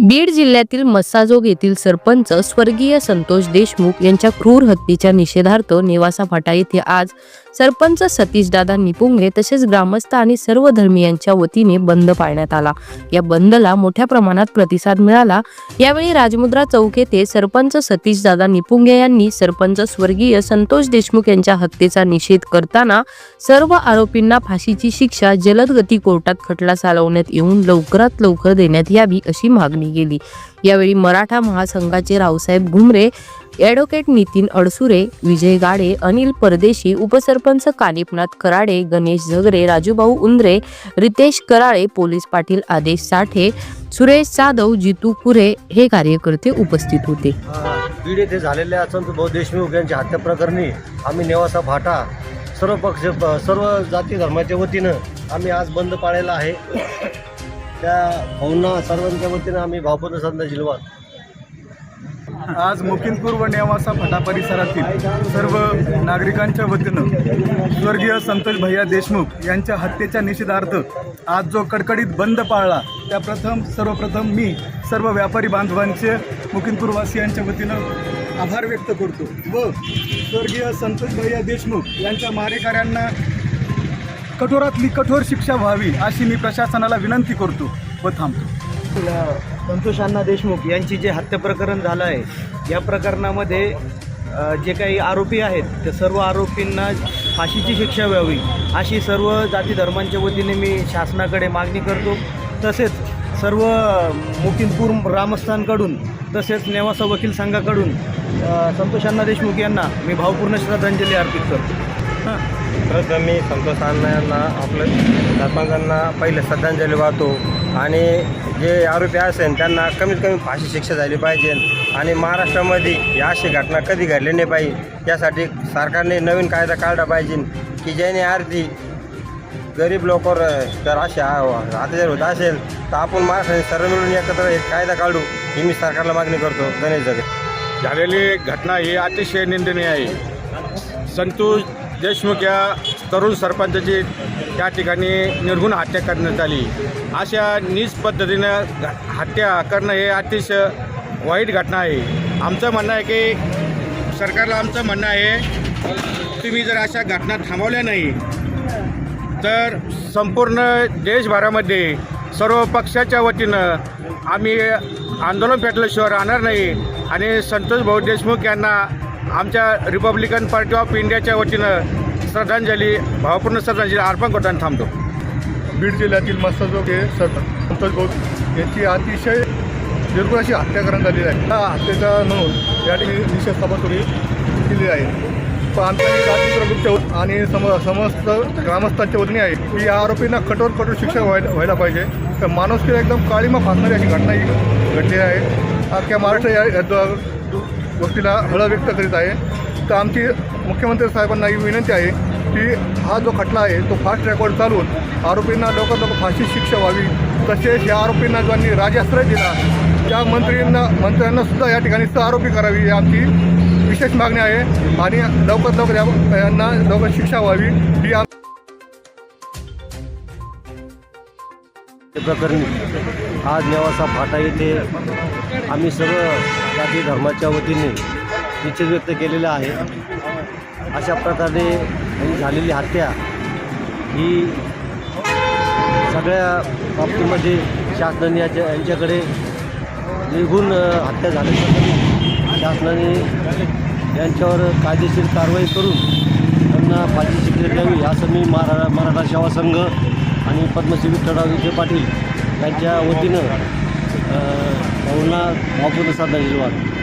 बीड जिल्ह्यातील मस्साजोग येथील सरपंच स्वर्गीय संतोष देशमुख यांच्या क्रूर हत्येच्या निषेधार्थ नेवासा फाटा येथे आज सरपंच सतीशदादा निपुंगे तसेच ग्रामस्थ आणि सर्व धर्मियांच्या वतीने बंद पाळण्यात आला. या बंदला मोठ्या प्रमाणात प्रतिसाद मिळाला. यावेळी राजमुद्रा चौक येथे सरपंच सतीशदादा निपुंगे यांनी सरपंच स्वर्गीय संतोष देशमुख यांच्या हत्येचा निषेध करताना सर्व आरोपींना फाशीची शिक्षा जलद गती कोर्टात खटला चालवण्यात येऊन लवकरात लवकर देण्यात यावी अशी मागणी केली यावेळी मराठा महासंघाचे रावसाहेब घुमरे ॲडव्होकेट नितीन अडसुरे विजय गाडे अनिल परदेशी उपसरपंच कानिपनाथ कराडे गणेश झगरे राजूभाऊ उंद्रे रितेश कराळे पोलीस पाटील आदेश साठे सुरेश जाधव जितू कुरे हे कार्यकर्ते उपस्थित होते. बीड येथे झालेल्या असंत भाऊ देशमुख यांच्या हत्या प्रकरणी आम्ही नेवासा फाटा सर्व पक्ष सर्व जाती धर्माच्या वतीनं आम्ही आज बंद पाळायला आहे. त्या भाऊंना सर्वांच्या वतीनं आम्ही भावपूर्ण संत जिल्हा आज मुकिंदपूर व नेवासा फटा परिसरातील सर्व नागरिकांच्या वतीनं स्वर्गीय संतोष भैया देशमुख यांच्या हत्येच्या निषेधार्थ आज जो कडकडीत बंद पाळला त्या प्रथम सर्वप्रथम मी सर्व व्यापारी बांधवांचे मुकिंदपूरवासियांच्या वतीनं आभार व्यक्त करतो व स्वर्गीय संतोष भैया देशमुख यांच्या मारेकऱ्यांना कठोरातली कठोर शिक्षा व्हावी अशी मी प्रशासनाला विनंती करतो व थांबतो. संतोष अण्णा देशमुख यांची जे हत्या प्रकरण झालं आहे या प्रकरणामध्ये जे काही आरोपी आहेत त्या सर्व आरोपींना फाशीची शिक्षा व्हावी अशी सर्व जाती धर्मांच्या वतीने मी शासनाकडे मागणी करतो. तसेच सर्व मुकिंदपूर ग्रामस्थांकडून तसेच नेवासा वकील संघाकडून संतोष अण्णा देशमुख यांना मी भावपूर्ण श्रद्धांजली अर्पित करतो. हां. खरंच मी संतोष आपलं सरपंचांना पहिले श्रद्धांजली वाहतो. आणि जे आरोपी असेल त्यांना कमीत कमी फाशी शिक्षा झाली पाहिजे. आणि महाराष्ट्रामध्ये या अशी घटना कधी घडली नाही पाहिजे यासाठी सरकारने नवीन कायदा काढला पाहिजे की ज्याने आरती गरीब लोकांवर जर असे अत्याचार होत असेल तर आपण महाराष्ट्राने सर्व मिळून एकत्र एक कायदा काढू ही मी सरकारला मागणी करतो. गणेश जगे झालेली घटना ही अतिशय निंदनीय आहे. संतोष देशमुख या तरुण सरपंचाची त्या ठिकाणी निर्गुण हत्या करण्यात आली. अशा नीच पद्धतीनं हत्या करणं हे अतिशय वाईट घटना आहे. आमचं म्हणणं आहे की सरकारला आमचं म्हणणं आहे तुम्ही जर अशा घटना थांबवल्या नाही तर संपूर्ण देशभरामध्ये सर्व पक्षाच्या वतीनं आम्ही आंदोलन पेटल्याशिवाय राहणार नाही. आणि संतोष भाऊ देशमुख यांना आमच्या रिपब्लिकन पार्टी ऑफ इंडियाच्या वतीनं श्रद्धांजली भावपूर्ण श्रद्धांजली अर्पण करताना थांबतो. बीड जिल्ह्यातील मस्तजोग हे सर संतोष भाऊ यांची अतिशय निर्गुण अशी हत्या करण्यात आलेली आहे. त्या हत्येचा नोंद या ठिकाणी निषेध सभासुरी केली आहे. पण आमच्या आणि सम समस्त ग्रामस्थांच्या वतीने आहे. की या आरोपींना कठोर कठोर शिक्षा व्हायला व्हायला पाहिजे. तर माणुसकीला एकदम काळीमा फासणारी अशी घटना ही घडली आहे. अख्ख्या महाराष्ट्र या गोष्टीला हळ व्यक्त करीत आहे. तर आमची मुख्यमंत्री साहेबांना ही विनंती आहे की हा जो खटला आहे तो फास्ट ट्रॅकवर चालून आरोपींना लवकर लवकर फाशी शिक्षा व्हावी. तसेच या आरोपींना ज्यांनी राजाश्रय दिला त्या मंत्रींना मंत्र्यांना सुद्धा या ठिकाणी सहआरोपी करावी ही आमची विशेष मागणी आहे. आणि लवकरात लवकर यांना लवकर शिक्षा व्हावी ही आम प्रकरणी आज नेवासा फाटा येथे आम्ही सर्व जाती धर्माच्या वतीने निश्चित व्यक्त केलेलं आहे. अशा प्रकारे झालेली हत्या ही सगळ्या बाबतीमध्ये शासनाने याच्या यांच्याकडे निघून हत्या झाल्याप्रकरणी शासनाने यांच्यावर कायदेशीर कारवाई करून त्यांना पाठी शिक्षा द्यावी असं मी मरा मराठा सेवा संघ आणि पद्मश्री विठ्ठलराव विखे पाटील यांच्या वतीनं भाऊंना भावपूर्ण श्रद्धांजली वाहतो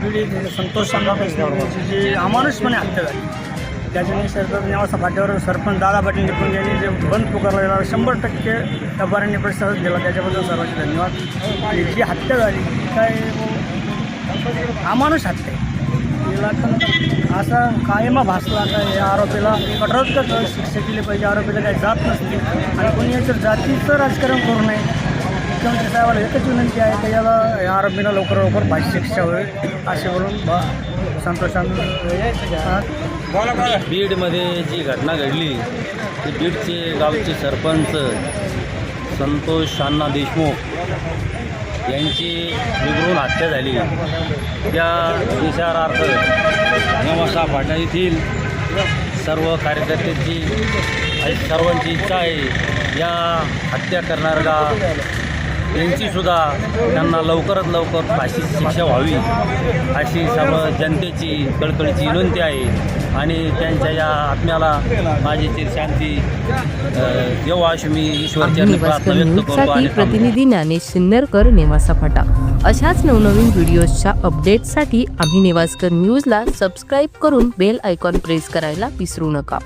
पिढी संतोष संघाची जी अमानुषपणे हत्या झाली. त्याच्याने सरकार निवासा फाट्यावर सरपंच दादा पाटील निपुण यांनी जे बंद पुकारला गेला शंभर टक्के व्यापाऱ्यांनी प्रतिसाद दिला. त्याच्याबद्दल सर्वांचे धन्यवाद. जी हत्या झाली काय हो? अमानुष हत्या. असा कायमा भासला का या आरोपीला? कठोरात शिक्षा केली पाहिजे. आरोपीला काही जात नसते. आणि कोणी याचं जातीचं राजकारण करू नये. मुख्यमंत्री साहेबाला एकच विनंती आहे की याला या आरोपीला लवकर लवकर फाशी शिक्षा होईल असे बोलून बा संतोषानं बीडमध्ये जी घटना घडली ती बीडचे गावचे सरपंच संतोष अण्णा देशमुख यांची निवडून हत्या झाली. त्या विचारार्थ नेवासा फाटा येथील सर्व कार्यकर्त्यांची सर्वांची इच्छा आहे या हत्या करणाऱ्याला यांचीसुद्धा त्यांना लवकरात लवकर फाशीची शिक्षा व्हावी अशी सर्व जनतेची कळकळीची विनंती आहे. आणि त्यांच्या या आत्म्याला माझी शांती देवा अशी मी ईश्वरचरणी प्रार्थना व्यक्त करतो आणि. प्रतिनिधी ज्ञानेश सिन्नरकर नेवासा फाटा. अशाच नवनवीन व्हिडिओजच्या अपडेटसाठी आम्ही नेवास्कर न्यूजला सबस्क्राईब करून बेल आयकॉन प्रेस करायला विसरू नका.